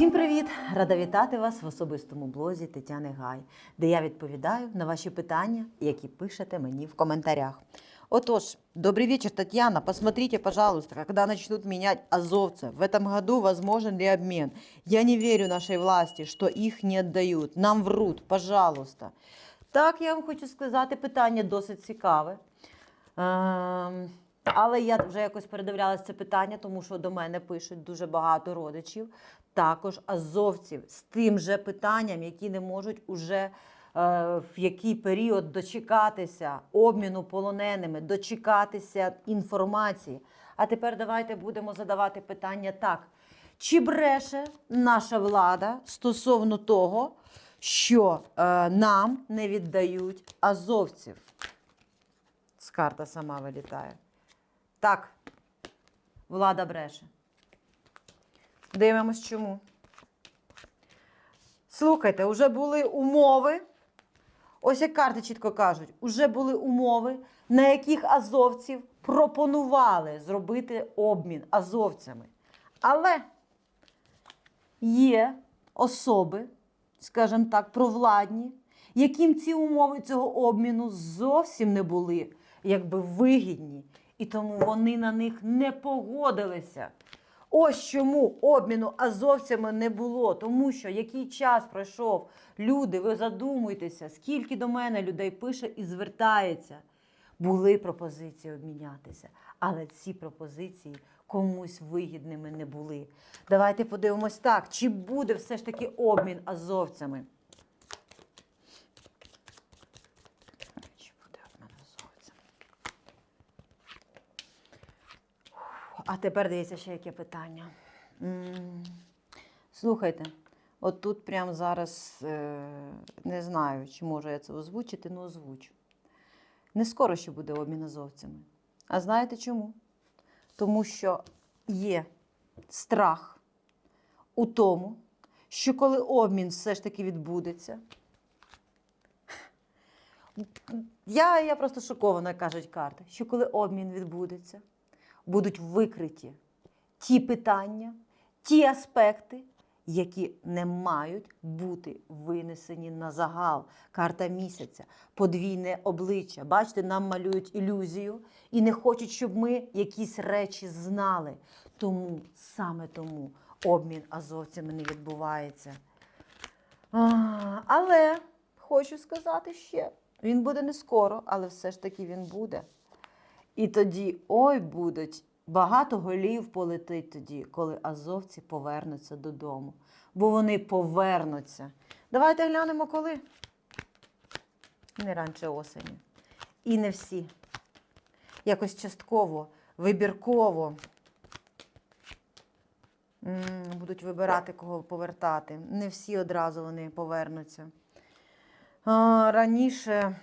Всім привіт! Рада вітати вас в особистому блозі Тетяни Гай, де я відповідаю на ваші питання, які пишете мені в коментарях. Отож, добрый вечер, Татьяна. Посмотрите, пожалуйста, когда начнут менять азовцев. В этом году возможен ли обмен? Я не верю нашей власти, что их не отдают. Нам врут, пожалуйста. Так, я вам хочу сказати, питання досить цікаве. Ем, але я вже якось передивлялася це питання, тому що до мене пишуть дуже багато родичів, також азовців з тим же питанням, які не можуть уже е, в який період дочекатися обміну полоненими, дочекатися інформації. А тепер давайте будемо задавати питання так. Чи бреше наша влада стосовно того, що е, нам не віддають азовців? З карта сама вилітає. Так, влада бреше. Дивимось чому. Слухайте, вже були умови. Ось як карти чітко кажуть, уже були умови, на яких азовців пропонували зробити обмін азовцями. Але є особи, скажімо так, провладні, яким ці умови цього обміну зовсім не були якби вигідні, і тому вони на них не погодилися. Ось чому обміну азовцями не було, тому що який час пройшов, люди, ви задумуйтеся, скільки до мене людей пише і звертається. Були пропозиції обмінятися, але ці пропозиції комусь вигідними не були. Давайте подивимось так, чи буде все ж таки обмін азовцями. Чи буде обмін азовцями? А тепер дивіться ще яке питання. Слухайте, от тут прямо зараз е, не знаю, чи можу я це озвучити, але озвучу. Не скоро ще буде обмін азовцями. А знаєте чому? Тому що є страх у тому, що коли обмін все ж таки відбудеться. Я, я просто шокована, кажуть карти, що коли обмін відбудеться, будуть викриті ті питання, ті аспекти, які не мають бути винесені на загал. Карта місяця, подвійне обличчя. Бачите, нам малюють ілюзію і не хочуть, щоб ми якісь речі знали. Тому саме тому обмін азовцями не відбувається. А, але хочу сказати ще: він буде не скоро, але все ж таки він буде. І тоді, ой, будуть, багато голів полетить тоді, коли азовці повернуться додому. Бо вони повернуться. Давайте глянемо, коли. Не раніше осені. І не всі. Якось частково, вибірково. Будуть вибирати, кого повертати. Не всі одразу вони повернуться. Раніше,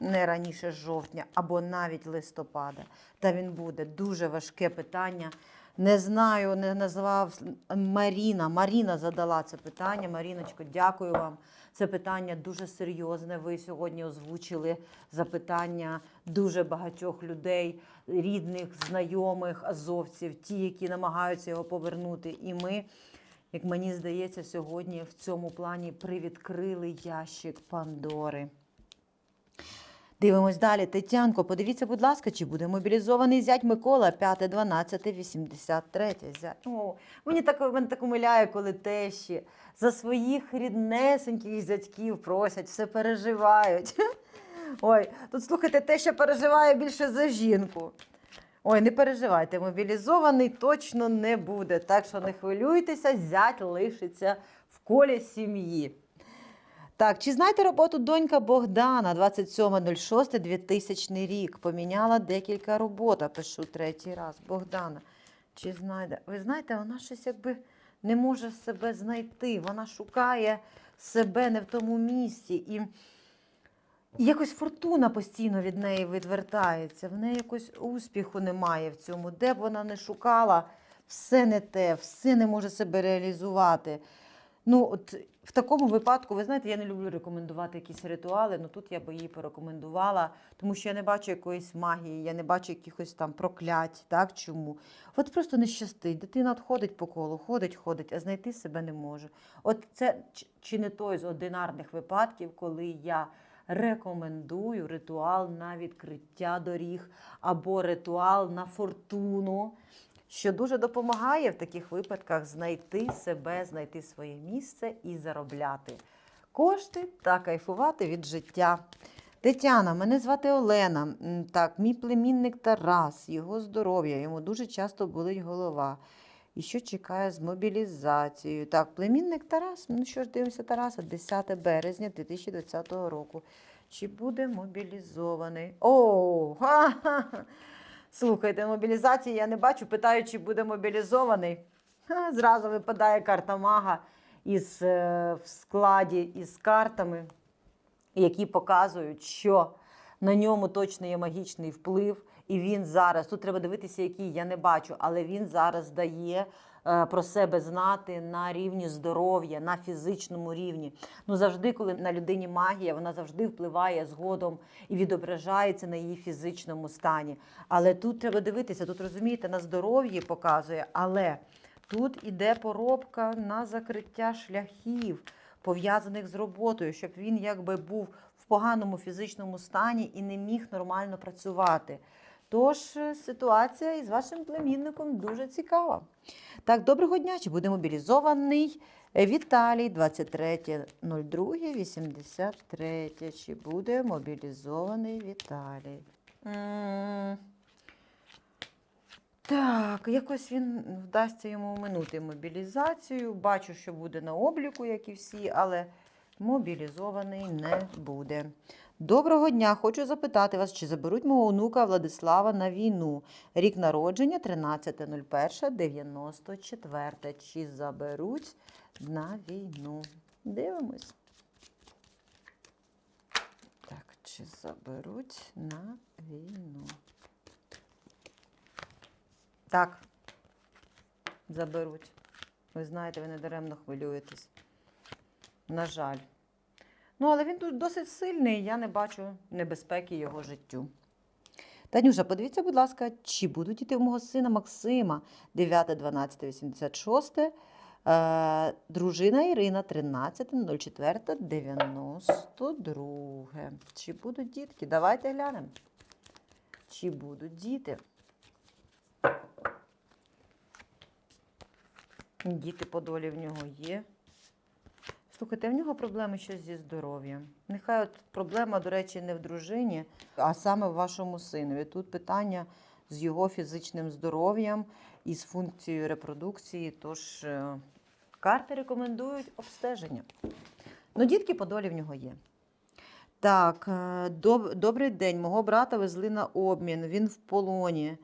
не раніше жовтня, або навіть листопада. Та він буде дуже важке питання. Не знаю, не назвав Маріна. Маріна задала це питання. Маріночко, дякую вам. Це питання дуже серйозне. Ви сьогодні озвучили запитання дуже багатьох людей, рідних, знайомих, азовців, ті, які намагаються його повернути. І ми, як мені здається, сьогодні в цьому плані привідкрили ящик Пандори. Дивимось далі. Тетянко, подивіться, будь ласка, чи буде мобілізований зять Микола 5, 12, 83. Зять. О, мені так, мене так умиляє, коли тещі за своїх ріднесеньких зятьків просять, все переживають. Ой, тут слухайте, теща переживає більше за жінку. Ой, не переживайте, мобілізований точно не буде. Так що не хвилюйтеся, зять лишиться в колі сім'ї. Так, чи знаєте роботу донька Богдана 27.06.2000 рік? Поміняла декілька робот, пишу третій раз. Богдана. Чи знайде? Ви знаєте, вона щось якби не може себе знайти. Вона шукає себе не в тому місці. І і якось фортуна постійно від неї відвертається. В неї якось успіху немає в цьому. Де б вона не шукала, все не те, все не може себе реалізувати. Ну, от в такому випадку, ви знаєте, я не люблю рекомендувати якісь ритуали, але тут я би її порекомендувала, тому що я не бачу якоїсь магії, я не бачу якихось там проклять, так чому? От просто не щастить. Дитина ходить по колу, ходить, ходить, а знайти себе не може. От це чи не той з одинарних випадків, коли я рекомендую ритуал на відкриття доріг або ритуал на фортуну що дуже допомагає в таких випадках знайти себе, знайти своє місце і заробляти кошти та кайфувати від життя. Тетяна, мене звати Олена. Так, мій племінник Тарас, його здоров'я, йому дуже часто болить голова. І що чекає з мобілізацією? Так, племінник Тарас. Ну що ж, дивимося Тараса, 10 березня 2020 року. Чи буде мобілізований? О, ха-ха! Слухайте, мобілізації я не бачу. Питаю, чи буде мобілізований. Зразу випадає карта мага із, е, в складі із картами, які показують, що на ньому точно є магічний вплив. І він зараз, тут треба дивитися, який я не бачу, але він зараз дає про себе знати на рівні здоров'я, на фізичному рівні. Ну завжди, коли на людині магія, вона завжди впливає згодом і відображається на її фізичному стані. Але тут треба дивитися, тут розумієте, на здоров'ї показує, але тут іде поробка на закриття шляхів, пов'язаних з роботою, щоб він якби був в поганому фізичному стані і не міг нормально працювати. Тож е, ситуація із вашим племінником дуже цікава. Так, доброго дня. Чи буде мобілізований Е, Віталій, 23.02.83. Чи буде мобілізований Віталій? Так, якось він вдасться йому оминути мобілізацію. Бачу, що буде на обліку, як і всі, але мобілізований не буде. Доброго дня! Хочу запитати вас, чи заберуть мого онука Владислава на війну? Рік народження 13.01.94. Чи заберуть на війну? Дивимось. Так, чи заберуть на війну? Так. Заберуть. Ви знаєте, ви не даремно хвилюєтесь. На жаль. Ну, але він тут досить сильний, я не бачу небезпеки його життю. Танюша, подивіться, будь ласка, чи будуть діти в мого сина Максима 9.12.86, е, дружина Ірина 13.04.92. Чи будуть дітки? Давайте глянемо. Чи будуть діти? Діти по долі в нього є. Слухайте, в нього проблеми щось зі здоров'ям. Нехай от проблема, до речі, не в дружині, а саме в вашому синові. Тут питання з його фізичним здоров'ям і з функцією репродукції. Тож е, карти рекомендують обстеження. Ну, дітки по долі в нього є. Так, е, доб- добрий день. Мого брата везли на обмін. Він в полоні.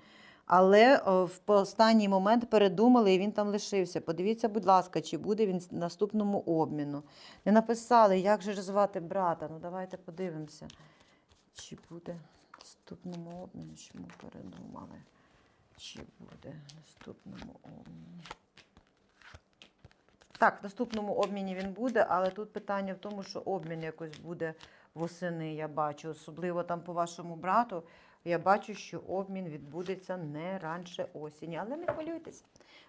Але в останній момент передумали і він там лишився. Подивіться, будь ласка, чи буде він в наступному обміну. Не написали, як же звати брата. Ну давайте подивимося. Чи буде в наступному обміну, чому передумали? Чи буде в наступному обміні? Так, в наступному обміні він буде, але тут питання в тому, що обмін якось буде восени, я бачу. Особливо там по вашому брату. Я бачу, що обмін відбудеться не раніше осені. Але не хвилюйтесь,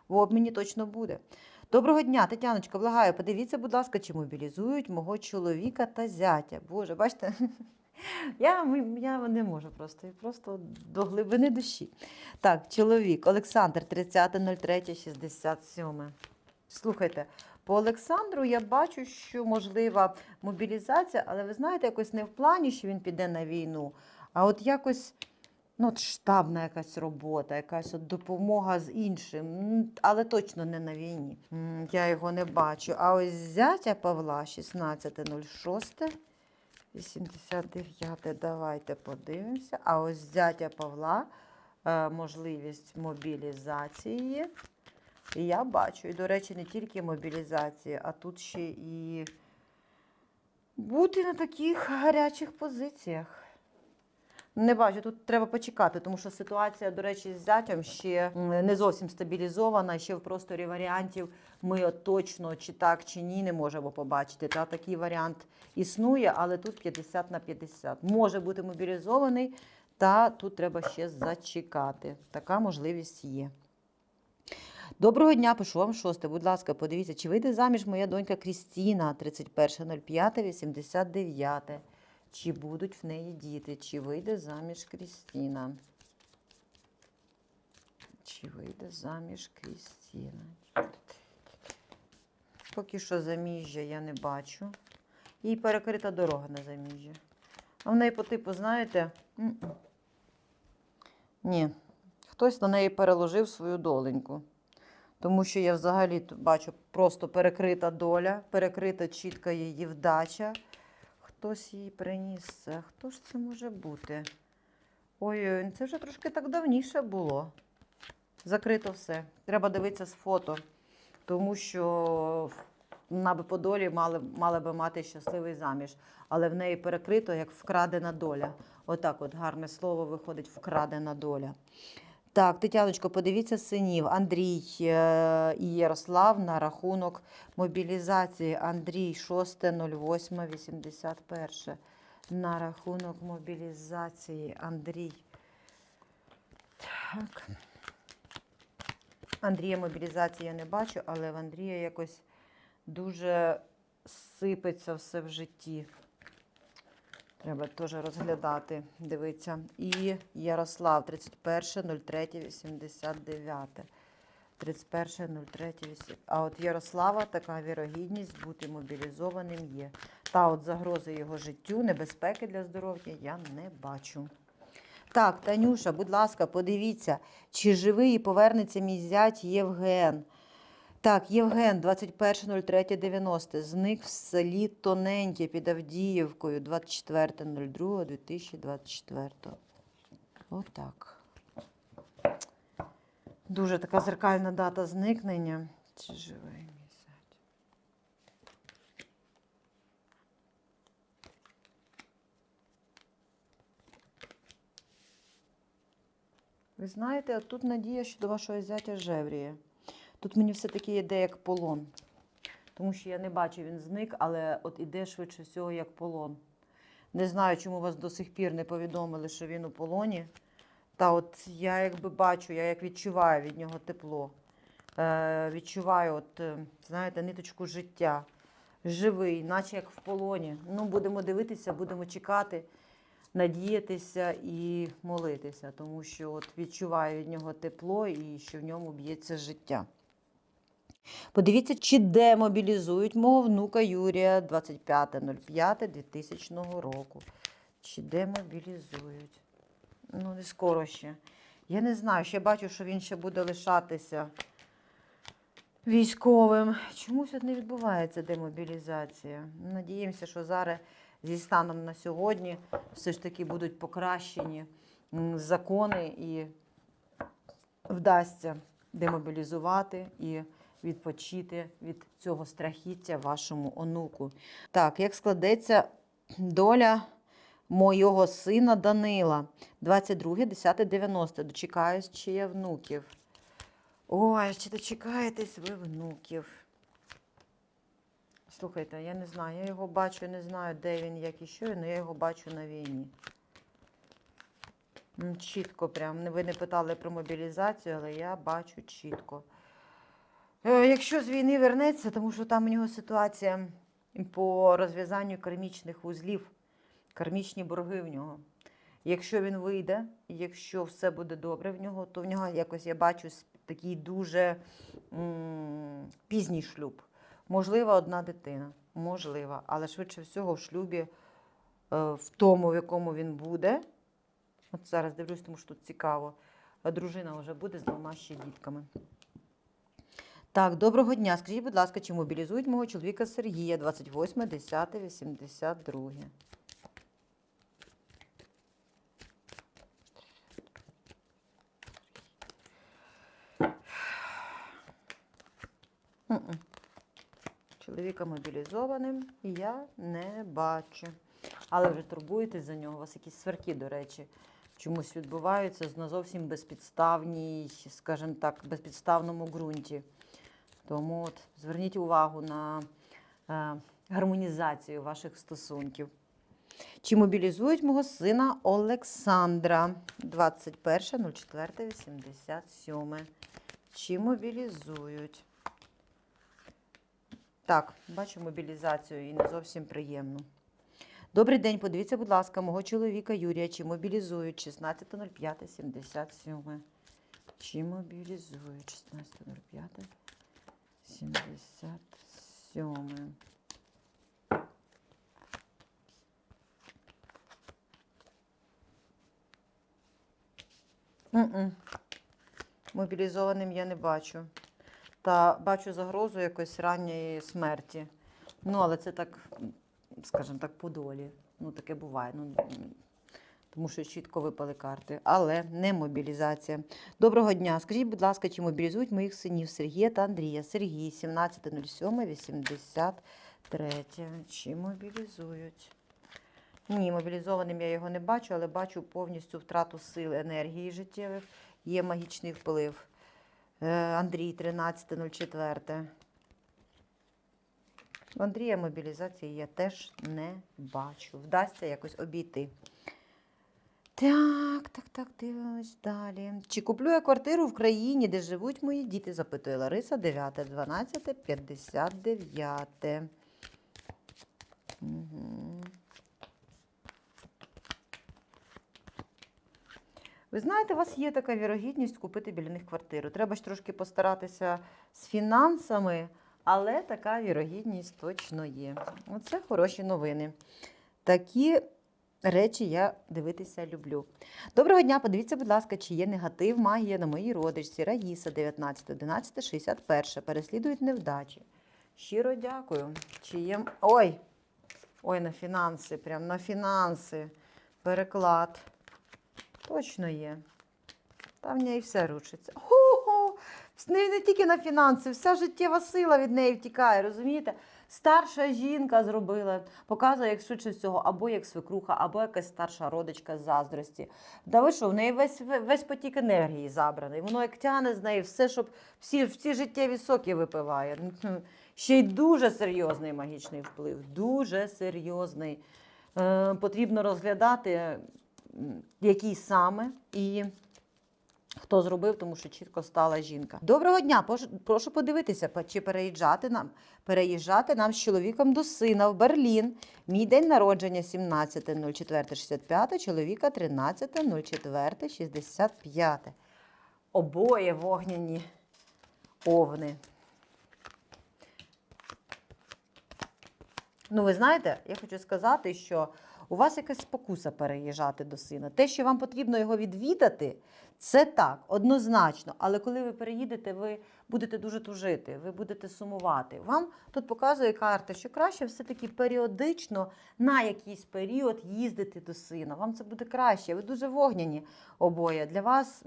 в обміні точно буде. Доброго дня, Тетяночка, благаю, подивіться, будь ласка, чи мобілізують мого чоловіка та зятя. Боже, бачите, я, я не можу просто, просто до глибини душі. Так, чоловік, Олександр, 30.03.67. Слухайте, по Олександру я бачу, що можлива мобілізація, але ви знаєте, якось не в плані, що він піде на війну, а от якось ну, от штабна якась робота, якась от допомога з іншим, але точно не на війні. Я його не бачу. А ось зятя Павла 16.06. 89, давайте подивимося. А ось зятя Павла, е, можливість мобілізації. І я бачу, і, до речі, не тільки мобілізації, а тут ще і бути на таких гарячих позиціях. Не бачу, тут треба почекати, тому що ситуація, до речі, з зятям ще не зовсім стабілізована. Ще в просторі варіантів ми точно чи так, чи ні не можемо побачити. Та такий варіант існує, але тут 50 на 50. Може бути мобілізований, та тут треба ще зачекати. Така можливість є. Доброго дня, пишу вам шосте. Будь ласка, подивіться, чи вийде заміж моя донька Крістіна 31.05.89. Чи будуть в неї діти? Чи вийде заміж Крістіна? Чи вийде заміж Крістіна? Поки що заміжжя я не бачу. Їй перекрита дорога на заміжжя. А в неї по типу, знаєте, ні, хтось на неї переложив свою доленьку. Тому що я взагалі бачу просто перекрита доля, перекрита чітка її вдача. Хтось її приніс. Хто ж це може бути? Ой-ой, це вже трошки так давніше було. Закрито все. Треба дивитися з фото, тому що вона би по долі мали, мала би мати щасливий заміж, але в неї перекрито як вкрадена доля. Отак, от гарне слово виходить вкрадена доля. Так, Тетяночко, подивіться синів. Андрій е, і Ярослав на рахунок мобілізації. Андрій 6.08.81. На рахунок мобілізації. Андрій. Так. Андрія мобілізації я не бачу, але в Андрія якось дуже сипеться все в житті. Треба теж розглядати, дивитися. І Ярослав 31.03.89. 31.03.80. А от Ярослава така вірогідність бути мобілізованим є. Та от загрози його життю, небезпеки для здоров'я я не бачу. Так, Танюша, будь ласка, подивіться, чи живий і повернеться мій зять Євген. Так, Євген, 21.03.90. Зник в селі Тоненьке під Авдіївкою 24.02.2024. Отак. Дуже така зеркальна дата зникнення. Чи живий мій зять? Ви знаєте, тут надія щодо вашого зятя Жевріє. Тут мені все-таки йде як полон. Тому що я не бачу, він зник, але от іде швидше всього як полон. Не знаю, чому вас до сих пір не повідомили, що він у полоні. Та от я якби бачу, я як відчуваю від нього тепло. Е, відчуваю, от, е, знаєте, ниточку життя. Живий, наче як в полоні. Ну, будемо дивитися, будемо чекати, надіятися і молитися, тому що от відчуваю від нього тепло і що в ньому б'ється життя. Подивіться, чи демобілізують мого внука Юрія 25.05.2000 року. Чи демобілізують? Ну, не скоро ще. Я не знаю, ще бачу, що він ще буде лишатися військовим. Чомусь от не відбувається демобілізація. Надіємося, що зараз зі станом на сьогодні все ж таки будуть покращені закони і вдасться демобілізувати і відпочити від цього страхіття вашому онуку. Так, як складеться доля мого сина Данила 22.10.90. Дочекаюсь, чи є внуків. Ой, чи дочекаєтесь ви внуків? Слухайте, я не знаю, я його бачу, не знаю, де він, як і що, але я його бачу на війні. Чітко прям. Ви не питали про мобілізацію, але я бачу чітко. Е, Якщо з війни вернеться, тому що там у нього ситуація по розв'язанню кармічних вузлів, кармічні борги в нього. Якщо він вийде, якщо все буде добре в нього, то в нього якось я бачу такий дуже м, пізній шлюб. Можливо, одна дитина. Можливо, але швидше всього в шлюбі, е, в тому, в якому він буде. От зараз дивлюсь, тому що тут цікаво. Дружина вже буде з двома ще дітками. Так, доброго дня. Скажіть, будь ласка, чи мобілізують мого чоловіка Сергія 28.10.82? М-м. Чоловіка мобілізованим я не бачу. але вже турбуєтесь за нього. У вас якісь сверки, до речі, чомусь відбуваються на зовсім безпідставній, скажімо так, безпідставному ґрунті. Тому от, зверніть увагу на е, гармонізацію ваших стосунків. Чи мобілізують мого сина Олександра 21.04.87? Чи мобілізують? Так, бачу мобілізацію і не зовсім приємно. Добрий день, подивіться, будь ласка, мого чоловіка Юрія, чи мобілізують 16.05.77? Чи мобілізують 16.05.77? М-м. Мобілізованим я не бачу. Та бачу загрозу якоїсь ранньої смерті. Ну, але це так, скажімо так, по долі. Ну, таке буває. Ну, тому що чітко випали карти. Але не мобілізація. Доброго дня. Скажіть, будь ласка, чи мобілізують моїх синів Сергія та Андрія? Сергій, 17.07.83. Чи мобілізують? Ні, мобілізованим я його не бачу, але бачу повністю втрату сил енергії життєвих. Є магічний вплив. Е, Андрій 13.04. У Андрія мобілізації я теж не бачу. Вдасться якось обійти. Так, так, так, дивимось далі. Чи куплю я квартиру в країні, де живуть мої діти? запитує Лариса 9, 12, 59. Угу. Ви знаєте, у вас є така вірогідність купити біля них квартиру. Треба ж трошки постаратися з фінансами, але така вірогідність точно є. Оце хороші новини. Такі речі я дивитися люблю. Доброго дня, подивіться, будь ласка, чи є негатив магія на моїй родичці Раїса 19, 11, 61. Переслідують невдачі. Щиро дякую. Чи є. Ой! Ой, на фінанси, прям на фінанси. Переклад. Точно є. Там в неї все рушиться. Ху-ху! Не, не тільки на фінанси, вся життєва сила від неї втікає, розумієте? Старша жінка зробила, показує, як швидше всього, або як свекруха, або якась старша родичка з заздрості. Да ви що, в неї весь, весь потік енергії забраний. Воно як тяне з неї все, щоб всі, всі життєві соки випиває. Ну. Ще й дуже серйозний магічний вплив. Дуже серйозний. Е, потрібно розглядати, який саме і хто зробив, тому що чітко стала жінка. Доброго дня! Прошу подивитися, чи переїжджати нам, переїжджати нам з чоловіком до сина в Берлін. Мій день народження 17.04.65, чоловіка 13.04.65. Обоє вогняні овни. Ну, ви знаєте, я хочу сказати, що у вас якась спокуса переїжджати до сина. Те, що вам потрібно його відвідати, це так, однозначно. Але коли ви переїдете, ви будете дуже тужити, ви будете сумувати. Вам тут показує карта, що краще все-таки періодично на якийсь період їздити до сина. Вам це буде краще. Ви дуже вогняні обоє. Для вас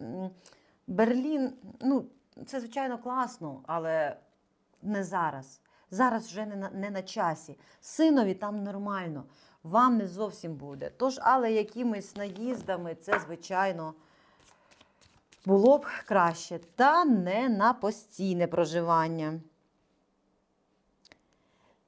Берлін, ну, це звичайно класно, але не зараз. Зараз вже не на, не на часі. Синові там нормально, вам не зовсім буде. Тож, але якимись наїздами це, звичайно, було б краще. Та не на постійне проживання.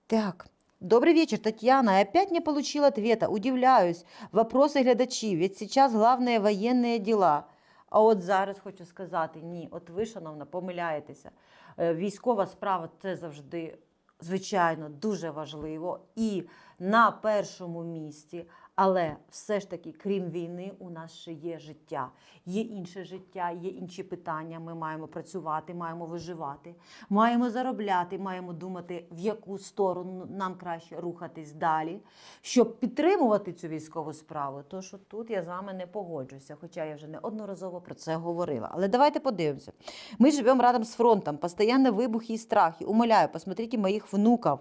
Так. Добрый вечер, Татьяна. Опять не получила ответа. Удивляюсь. Вопросы глядачів. Ведь сейчас главные военные дела. А от зараз хочу сказати, ні, от ви, шановна, помиляєтеся. Е, Військова справа це завжди, звичайно, дуже важливо і на першому місці. Але все ж таки, крім війни, у нас ще є життя. Є інше життя, є інші питання. Ми маємо працювати, маємо виживати, маємо заробляти, маємо думати, в яку сторону нам краще рухатись далі, щоб підтримувати цю військову справу. То що тут я з вами не погоджуся, хоча я вже неодноразово про це говорила. Але давайте подивимося. Мы живем рядом с фронтом, постоянно выбухи и страхи. Умоляю, посмотрите моих внуков.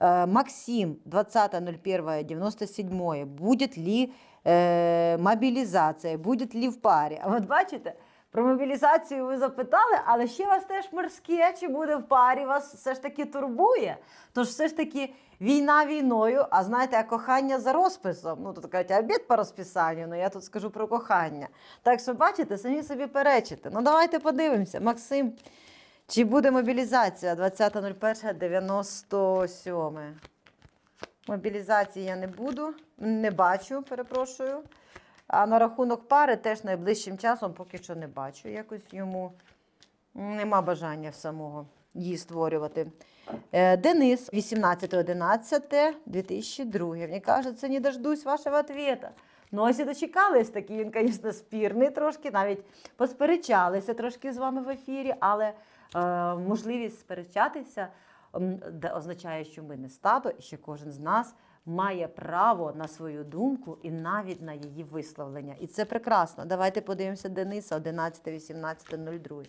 Э, Максим, 20.01.97. Будет ли э, мобилизация, будет ли в паре? А от бачите, Про мобілізацію ви запитали, але ще вас теж морське, чи буде в парі, вас все ж таки турбує. Тож все ж таки війна війною, а знаєте, а кохання за розписом. Ну, тут кажуть, обід по розписанню, ну я тут скажу про кохання. Так що, бачите, самі собі перечите. Ну, давайте подивимося. Максим, чи буде мобілізація 20.01.97? Мобілізації я не буду, не бачу, перепрошую. А на рахунок пари теж найближчим часом поки що не бачу. Якось йому нема бажання самого її створювати. Е, Денис, 18.11.2002. Мені кажеться, не дождусь вашого ответа. Ну, ось і дочекались такий, він, звісно, спірний трошки, навіть посперечалися трошки з вами в ефірі, але е, можливість сперечатися означає, що ми не стадо, і що кожен з нас має право на свою думку і навіть на її висловлення. І це прекрасно. Давайте подивимося Дениса 11.18.02.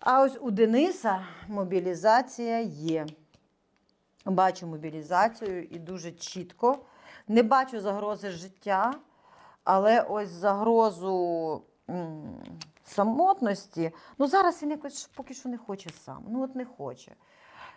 А ось у Дениса мобілізація є. Бачу мобілізацію і дуже чітко. Не бачу загрози життя, але ось загрозу самотності. Ну, зараз він якось поки що не хоче сам. Ну, от не хоче.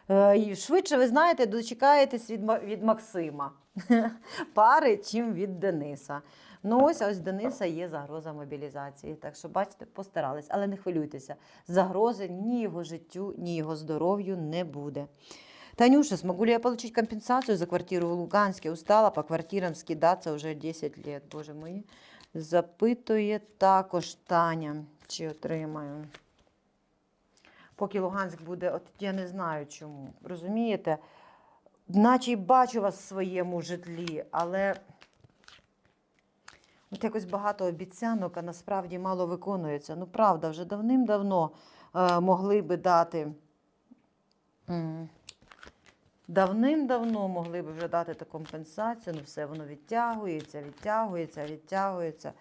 Е, швидше, ви знаєте, дочекаєтесь від, від Максима пари, чим від Дениса. Ну, ось ось Дениса є загроза мобілізації. Так що, бачите, постарались, але не хвилюйтеся. Загрози ні його життю, ні його здоров'ю не буде. Танюша, смогу ли я получить компенсацию за квартиру в Луганске? Устала по квартирам скидаться уже 10 лет, боже мої. Запитує також Таня, чи отримаю. Поки Луганськ буде, от я не знаю чому. Розумієте? Наче й бачу вас в своєму житлі, але от якось багато обіцянок, а насправді мало виконується. Ну, правда, вже давним-давно е, могли би дати. Давним-давно могли б вже дати таку компенсацію, ну все воно відтягується, відтягується, відтягується.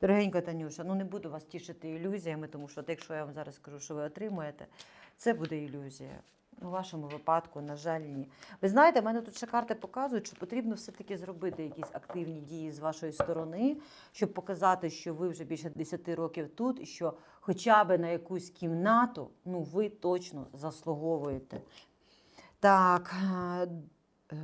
Дорогенька Танюша, ну не буду вас тішити ілюзіями, тому що якщо я вам зараз скажу, що ви отримуєте, це буде ілюзія. У вашому випадку, на жаль, ні. Ви знаєте, в мене тут ще карти показують, що потрібно все-таки зробити якісь активні дії з вашої сторони, щоб показати, що ви вже більше 10 років тут, і що хоча б на якусь кімнату ну, ви точно заслуговуєте. Так,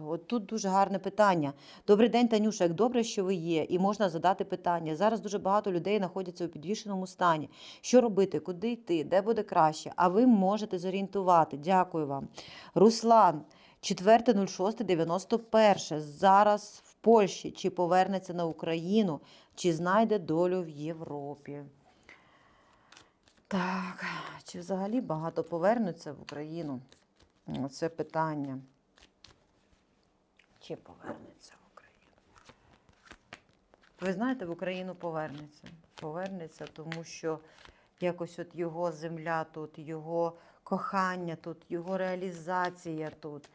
от тут дуже гарне питання. Добрий день, Танюша. Як добре, що ви є, і можна задати питання. Зараз дуже багато людей знаходяться у підвішеному стані. Що робити, куди йти, де буде краще? А ви можете зорієнтувати. Дякую вам. Руслан, 4.06.91. Зараз в Польщі. Чи повернеться на Україну, чи знайде долю в Європі? Так, чи взагалі багато повернуться в Україну? Це питання. Чи повернеться в Україну? Ви знаєте, в Україну повернеться. Повернеться, тому що якось от його земля тут, його кохання тут, його реалізація тут.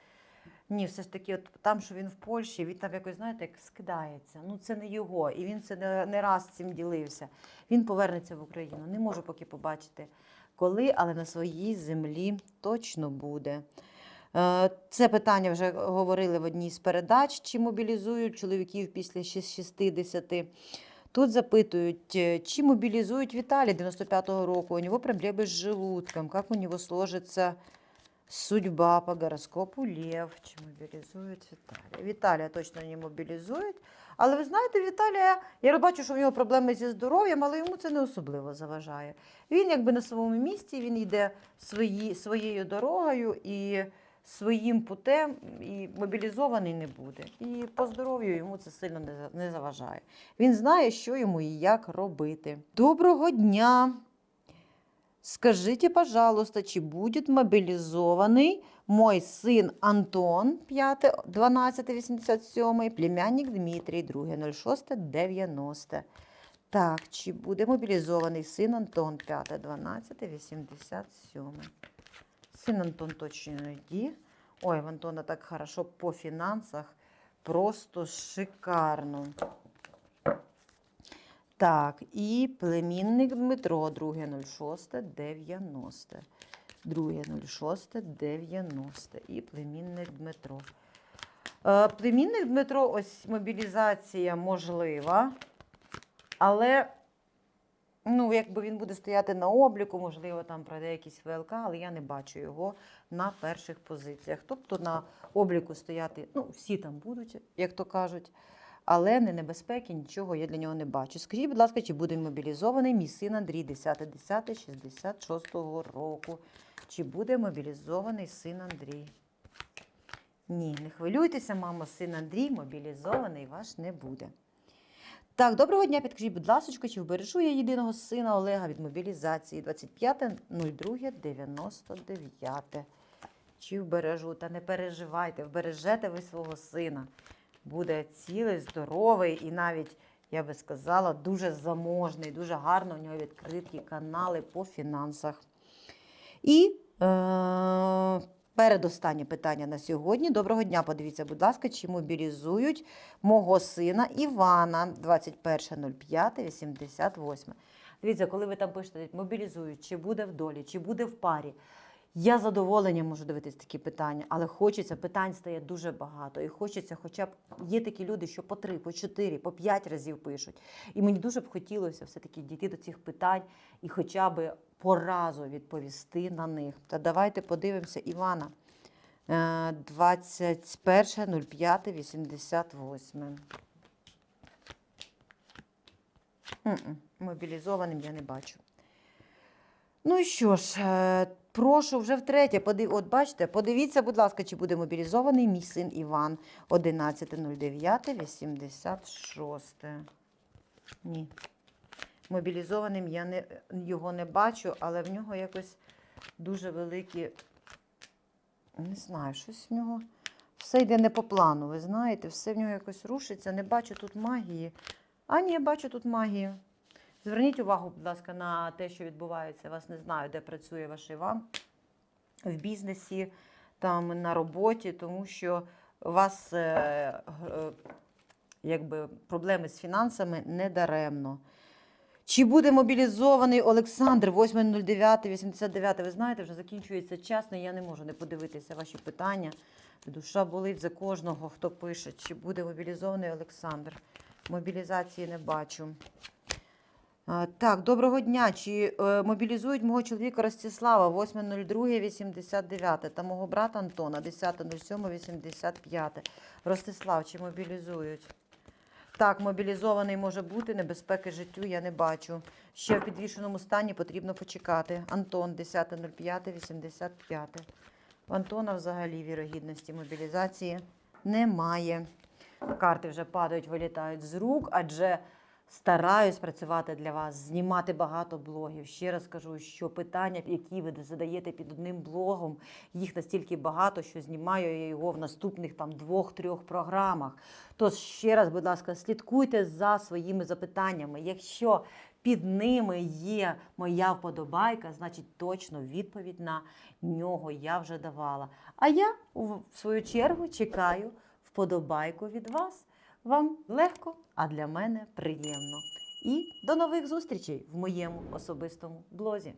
Ні, все ж таки, от там, що він в Польщі, він там якось, знаєте, як скидається. Ну, це не його. І він це не, не раз цим ділився. Він повернеться в Україну. Не можу поки побачити, коли, але на своїй землі точно буде. Е, Це питання вже говорили в одній з передач, чи мобілізують чоловіків після 60. Тут запитують, е, чи мобілізують Віталія 95-го року. У нього проблеми з желудком, як у нього сложиться судьба по гороскопу Лев. Чи мобілізують Віталія? Віталія точно не мобілізують. Але ви знаєте, Віталія, я бачу, що в нього проблеми зі здоров'ям, але йому це не особливо заважає. Він якби на своєму місці, він йде свої, своєю дорогою і своїм путем, і мобілізований не буде. І по здоров'ю йому це сильно не, за- не заважає. Він знає, що йому і як робити. Доброго дня! Скажите, пожалуйста, чи будет мобилизованный мой сын Антон, 5, 12, 87, племянник Дмитрій, 2, 06, 90. Так, чи буде мобілізований син Антон, 5, 12, 87. Син Антон точно йди. Ой, в Антона так хорошо по фінансах. Просто шикарно. Так, і племінник Дмитро, 2.06.90. 2.06.90. І племінник Дмитро. Е, племінник Дмитро, ось мобілізація можлива, але Ну, якби він буде стояти на обліку, можливо, там пройде якийсь ВЛК, але я не бачу його на перших позиціях. Тобто на обліку стояти, ну, всі там будуть, як то кажуть, але не небезпеки, нічого я для нього не бачу. Скажіть, будь ласка, чи буде мобілізований мій син Андрій 10.10.66 року? Чи буде мобілізований син Андрій? Ні, не хвилюйтеся, мамо, син Андрій мобілізований ваш не буде. Так, доброго дня, підкажіть, будь ласка, чи вбережу я єдиного сина Олега від мобілізації 25.02.99. Чи вбережу? Та не переживайте, вбережете ви свого сина. Буде цілий, здоровий і навіть, я би сказала, дуже заможний, дуже гарно у нього відкриті канали по фінансах. І е, передостаннє питання на сьогодні. Доброго дня, подивіться, будь ласка, чи мобілізують мого сина Івана 21.05.88. Дивіться, коли ви там пишете, мобілізують, чи буде в долі, чи буде в парі. Я з задоволенням можу дивитись такі питання, але хочеться, питань стає дуже багато. І хочеться, хоча б є такі люди, що по три, по чотири, по п'ять разів пишуть. І мені дуже б хотілося все-таки дійти до цих питань і хоча б по разу відповісти на них. Та давайте подивимося Івана. Е, 21.05.88. Мобілізованим я не бачу. Ну і що ж, е, прошу вже втретє. Подив... От бачите, подивіться, будь ласка, чи буде мобілізований мій син Іван 11.09.86. Ні. Мобілізованим я не, його не бачу, але в нього якось дуже великі. Не знаю, щось в нього. Все йде не по плану, ви знаєте, все в нього якось рушиться. Не бачу тут магії. А ні, бачу тут магію. Зверніть увагу, будь ласка, на те, що відбувається. Я вас не знаю, де працює ваш Іван в бізнесі, там на роботі, тому що у вас е, е, якби, проблеми з фінансами не даремно. Чи буде мобілізований Олександр 8.09.89? Ви знаєте, вже закінчується час, але я не можу не подивитися ваші питання. Душа болить за кожного, хто пише, чи буде мобілізований Олександр. Мобілізації не бачу. Так, доброго дня. Чи е, мобілізують мого чоловіка Ростислава 8.02.89 та мого брата Антона 10.07.85? Ростислав, чи мобілізують? Так, мобілізований може бути, небезпеки життю я не бачу. Ще в підвішеному стані потрібно почекати. Антон 10.05.85. У Антона взагалі вірогідності мобілізації немає. Карти вже падають, вилітають з рук, адже стараюсь працювати для вас, знімати багато блогів. Ще раз кажу, що питання, які ви задаєте під одним блогом, їх настільки багато, що знімаю я його в наступних там двох-трьох програмах. Тож ще раз, будь ласка, слідкуйте за своїми запитаннями. Якщо під ними є моя вподобайка, значить точно відповідь на нього я вже давала. А я в свою чергу чекаю вподобайку від вас. Вам легко, а для мене приємно. І до нових зустрічей в моєму особистому блозі.